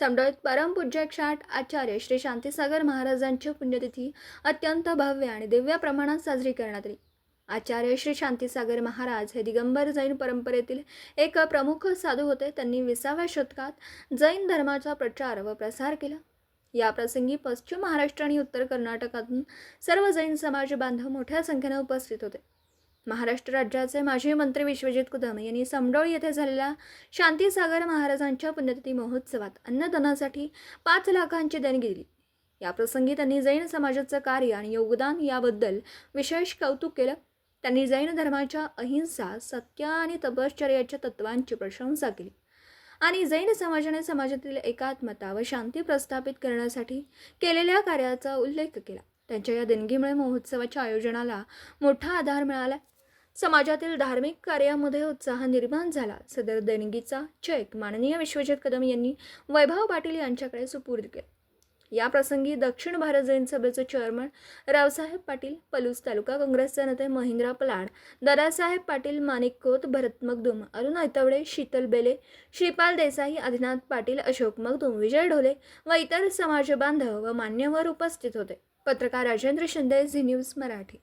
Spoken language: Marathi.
समडोळीत परमपूज्य क्षाट आचार्य श्री शांतीसागर महाराजांची पुण्यतिथी अत्यंत भव्य आणि दिव्य प्रमाणात साजरी करण्यात आली. आचार्य श्री शांतीसागर महाराज हे दिगंबर जैन परंपरेतील एक प्रमुख साधू होते. त्यांनी विसाव्या शतकात जैन धर्माचा प्रचार व प्रसार केला. या प्रसंगी पश्चिम महाराष्ट्र आणि उत्तर कर्नाटकातून सर्व जैन समाज बांधव मोठ्या संख्येने उपस्थित होते. महाराष्ट्र राज्याचे माजी मंत्री विश्वजित कदम यांनी समडोळी येथे झालेल्या शांतीसागर महाराजांच्या पुण्यतिथी महोत्सवात अन्नदानासाठी पाच लाखांची देणगी दिली या प्रसंगी त्यांनी जैन समाजाचं कार्य आणि योगदान याबद्दल विशेष कौतुक केलं. त्यांनी जैन धर्माच्या अहिंसा सत्य आणि तपश्चर्याच्या तत्वांची प्रशंसा केली. आणि जैन समाजाने समाजातील एकात्मता व शांती प्रस्थापित करण्यासाठी केलेल्या कार्याचा उल्लेख केला. त्यांच्या या देणगीमुळे महोत्सवाच्या आयोजनाला मोठा आधार मिळाला. समाजातील धार्मिक कार्यामध्ये उत्साह निर्माण झाला. सदर देणगीचा चेक माननीय विश्वजित कदम यांनी वैभव पाटील यांच्याकडे सुपूर्द केला. या प्रसंगी दक्षिण भारत जैन सभेचे चेअरमन रावसाहेब पाटील पलूस तालुका काँग्रेसचे नेते महिंद्रा पलाड दादासाहेब पाटील माणिक कोत भरत मगदुम अरुण ऐतवडे शीतल बेले श्रीपाल देसाई आदिनाथ पाटील अशोक मगदुम विजय ढोले व इतर समाजबांधव व मान्यवर उपस्थित होते. पत्रकार राजेंद्र शिंदे झी न्यूज मराठी.